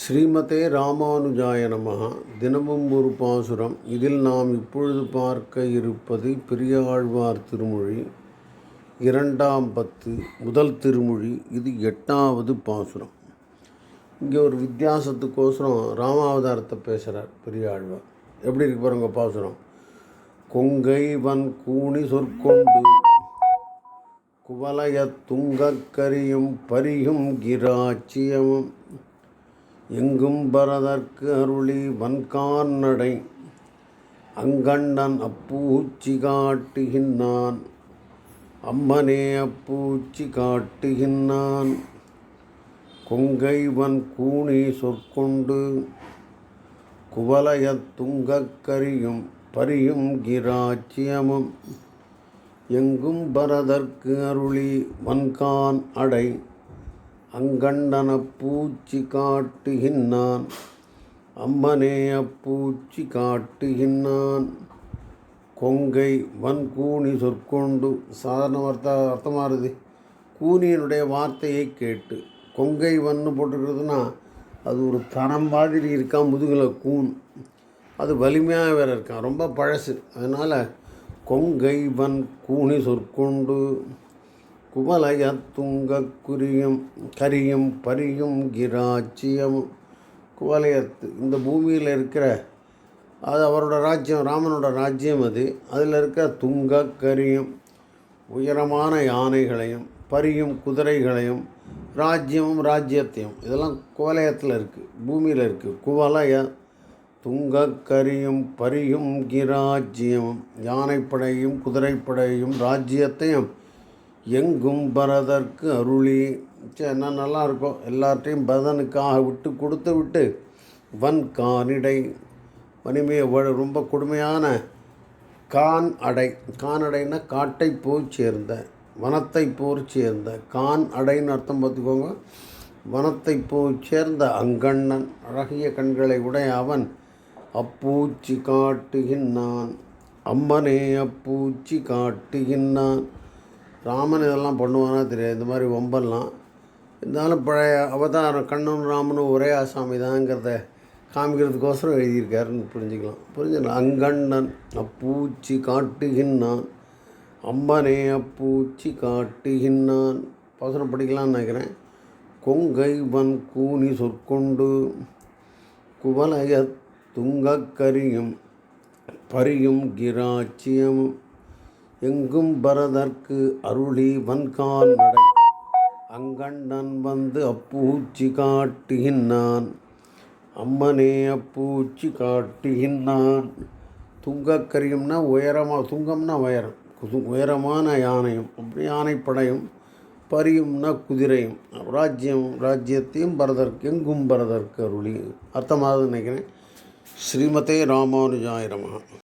ஸ்ரீமதே ராமானுஜாய நமகா தினமும் ஒரு பாசுரம். இதில் நாம் இப்பொழுது பார்க்க இருப்பது பெரியாழ்வார் திருமொழி இரண்டாம் பத்து முதல் திருமொழி இது எட்டாவது பாசுரம். இங்கே ஒரு வித்தியாசத்துக்கோசரம் ராமாவதாரத்தை பேசுகிறார் பெரியாழ்வார். எப்படி இருக்கு பாருங்க பாசுரம். கொங்கை வன் கூணி சொற்கொண்டு குவலய துங்கக்கரியும் பரியும் கிராட்சியமும் எங்கும் பரதற்கு அருளி வன்கான் நடை. அங்கண்ணன் அப்பூச்சி காட்டுகின்றான். அம்மனே அப்பூச்சி காட்டுகின்றான். கொங்கைவன் கூணி சொற்கொண்டு குவலயத் துங்கக்கரியும் பரியும் கிராச்சியமும். எங்கும் பரதற்கு அருளி வன்கான் அடை. அங்கண்டன பூச்சி காட்டுகின்றான் அம்மனே அப்பூச்சி காட்டுகின்றான் கொங்கை வன்கூனி சொற்கொண்டு சாதாரண வார்த்தை அர்த்தமாக இருக்குது கூனியினுடைய வார்த்தையை கேட்டு கொங்கை வன்னு போட்டுக்கிறதுனா அது ஒரு தரம் மாதிரி இருக்கான் முதுகில் கூன். அது வலிமையாக வேறு இருக்கான் ரொம்ப பழசு. அதனால் கொங்கை வன் கூனி சொற்கொண்டு குவலய துங்க கரியும் பரியும் கிராச்சியம். குவலயத்து இந்த பூமியில் இருக்கிற அது அவரோட ராஜ்யம் ராமனோட ராஜ்யம் அது. அதில் இருக்க துங்க கரியும் உயரமான யானைகளையும் பரியும் குதிரைகளையும் ராஜ்யமும் ராஜ்யத்தையும். இதெல்லாம் குவலயத்தில் இருக்குது பூமியில் இருக்குது குவலய துங்கக்கரியும் பரியும் கிராஜ்யமும் யானைப்படையும் குதிரைப்படையும் ராஜ்யத்தையும் எங்கும் பரதற்கு அருளி. என்ன நல்லா இருக்கும் எல்லார்ட்டையும் பரதனுக்காக விட்டு கொடுத்து விட்டு வன் கானிடை. வனிமைய வ- ரொம்ப கொடுமையான கான் அடை. கான் அடைன்னா காட்டை போய் சேர்ந்த வனத்தை போர் சேர்ந்த. கான் அடைன்னு அர்த்தம் பார்த்துக்கோங்க. வனத்தை போய் சேர்ந்த அங்கண்ணன் அழகிய கண்களை உடைய அவன் அப்பூச்சி காட்டுகின்றான். அம்மனே அப்பூச்சி காட்டுகின்றான். ராமன் இதெல்லாம் பண்ணுவானா தெரியாது. இந்த மாதிரி வம்பெல்லாம். இருந்தாலும் பழைய அவதாரம் கண்ணன் ராமனும் ஒரே ஆசாமி தாங்கிறத காமிக்கிறதுக்கோசரம் எழுதியிருக்காருன்னு புரிஞ்சுக்கலாம். புரிஞ்சுக்கலாம் அங்கண்ணன் அப்பூச்சி காட்டுகின்றான். அம்பனே அப்பூச்சி காட்டுகின்றான். பாசனம் படிக்கலாம்னு நினைக்கிறேன். கொங்கை வன் கூனி சொற்கொண்டு குவலய துங்கக்கரியும் பரியும் கிராட்சியமும் எங்கும் பரதற்கு அருளி வன்கான் நடை அங்கண்ணன் வந்து அப்பூச்சி காட்டுகின்றான் அம்மனே அப்பூச்சி காட்டுகின்றான் துங்கக்கரியம்னா உயரமாக துங்கம்னா உயரம். உயரமான யானையும் அப்படி யானைப்படையும் பரியும்னா குதிரையும். ராஜ்யம் ராஜ்யத்தையும் பரதற்கு எங்கும் பரதற்கு அருளி. அர்த்தமாக நினைக்கிறேன். ஸ்ரீமதே ராமானுஜாயிரமாக